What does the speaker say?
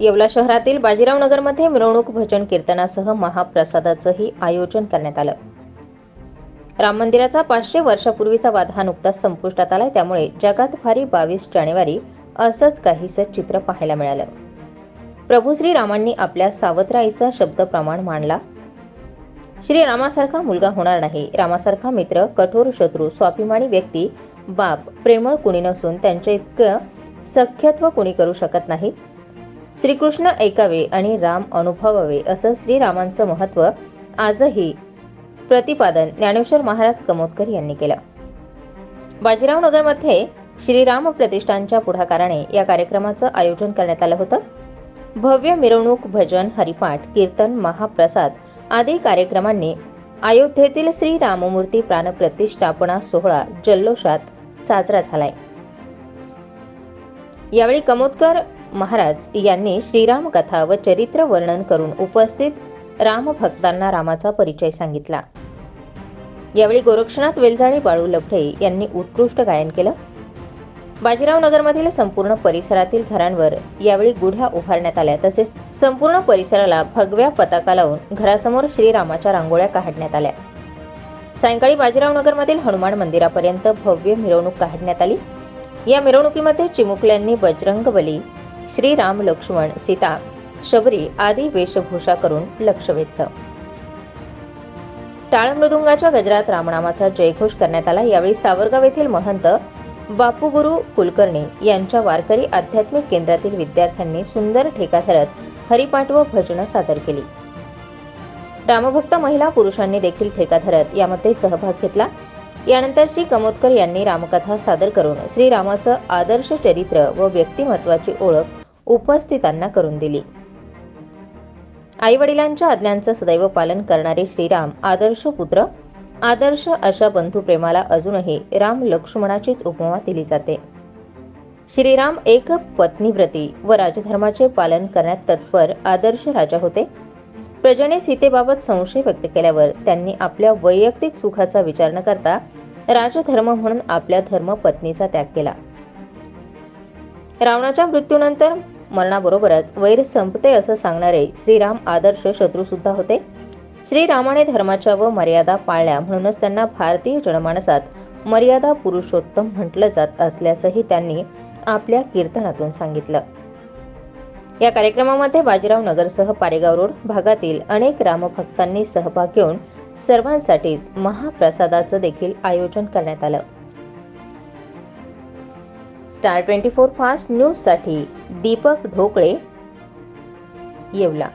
येवला शहरातील बाजीराव नगरमध्ये मिरवणूक भजन कीर्तनासह महाप्रसादाचंही आयोजन करण्यात आलं. राम मंदिराचा पाचशे वर्षापूर्वीचा वाद हा नुकताच संपुष्टात आलाय. त्यामुळे जगात भारी बावीस जानेवारी असंच काहीसं चित्र पाहायला मिळालं. प्रभू श्रीरामांनी आपल्या सावत्राईचा शब्द प्रमाण मांडला. श्रीरामासारखा मुलगा होणार नाही. रामासारखा मित्र कठोर शत्रू स्वाभिमानी व्यक्ती बाप प्रेमळ कुणी नसून त्यांच्या इतकं सख्यत्व कुणी करू शकत नाही श्रीकृष्ण ऐकावे आणि राम अनुभवावे असं श्रीरामांचं महत्त्व आजही प्रतिपादन ज्ञानेश्वर महाराज कमोदकर यांनी केलं. बाजीराव नगरमध्ये श्रीराम प्रतिष्ठानच्या पुढाकाराने या कार्यक्रमाचं आयोजन करण्यात आलं होतं. भव्य मिरवणूक भजन हरिपाठ कीर्तन महाप्रसाद आदी कार्यक्रमांनी अयोध्येतील श्री राममूर्ती प्राणप्रतिष्ठापना सोहळा जल्लोषात साजरा झालाय. यावेळी कमोदकर महाराज यांनी श्रीराम कथा व चरित्र वर्णन करून उपस्थित रामभक्तांना रामाचा परिचय सांगितला. यावेळी गोरक्षनाथ वेलजाळे बाळू लफडे यांनी उत्कृष्ट गायन केलं. बाजीराव नगरमधील संपूर्ण परिसरातील घरांवर यावेळी गुढ्या उभारण्यात आल्या. तसेच संपूर्ण परिसराला भगव्या पताका लावून घरासमोर श्रीरामाच्या रांगोळ्या काढण्यात आल्या. सायंकाळी बाजीराव नगरमधील हनुमान मंदिरापर्यंत भव्य मिरवणूक काढण्यात आली. या मिरवणुकीमध्ये चिमुकल्यांनी बजरंगबली श्रीराम लक्ष्मण सीता शबरी आदी वेशभूषा करून लक्ष वेधलं. टाळमृदुंगाच्या गजरात रामनामाचा जयघोष करण्यात आला. यावेळी सावरगाव येथील महंत बापूगुरु कुलकर्णी यांच्या वारकरी आध्यात्मिक केंद्रातील विद्यार्थ्यांनी सुंदर ठेका धरत हरिपाठ व भजनं सादर केली. रामभक्त महिला पुरुषांनी देखील ठेका धरत यामध्ये सहभाग घेतला. यानंतर श्री कमोदकर यांनी रामकथा सादर करून श्रीरामाचं आदर्श चरित्र व व्यक्तिमत्वाची ओळख उपस्थितांना करून दिली. आई वडिलांच्या आज्ञांचं सदैव पालन करणारे श्रीराम आदर्श पुत्र आदर्श अशा बंधुप्रेमाला अजूनही राम लक्ष्मणाचीच उपमा दिली जाते. श्रीराम एक पत्नीव्रती व राजधर्माचे पालन करण्यात तत्पर आदर्श राजा होते. प्रजेने सीतेबाबत संशय व्यक्त केल्यावर त्यांनी आपल्या वैयक्तिक सुखाचा विचार न करता राजधर्म म्हणून आपल्या धर्म पत्नीचा त्याग केला. रावणाच्या मृत्यूनंतर मरणाबरोबरच वैर संपते असं सांगणारे श्रीराम आदर्श शत्रू सुद्धा होते. श्रीरामाने धर्माच्या व मर्यादा पाळल्या म्हणूनच त्यांना भारतीय जनमानसात मर्यादा पुरुषोत्तम म्हटलं जात असल्याचंही त्यांनी आपल्या कीर्तनातून सांगितलं. या कार्यक्रमामध्ये बाजीराव नगरसह पारेगाव रोड भागातील अनेक रामभक्तांनी सहभाग घेऊन सर्वांसाठीच महाप्रसादाचं देखील आयोजन करण्यात आलं. स्टार ट्वेंटी फोर फास्ट न्यूजसाठी दीपक ढोकळे येवला.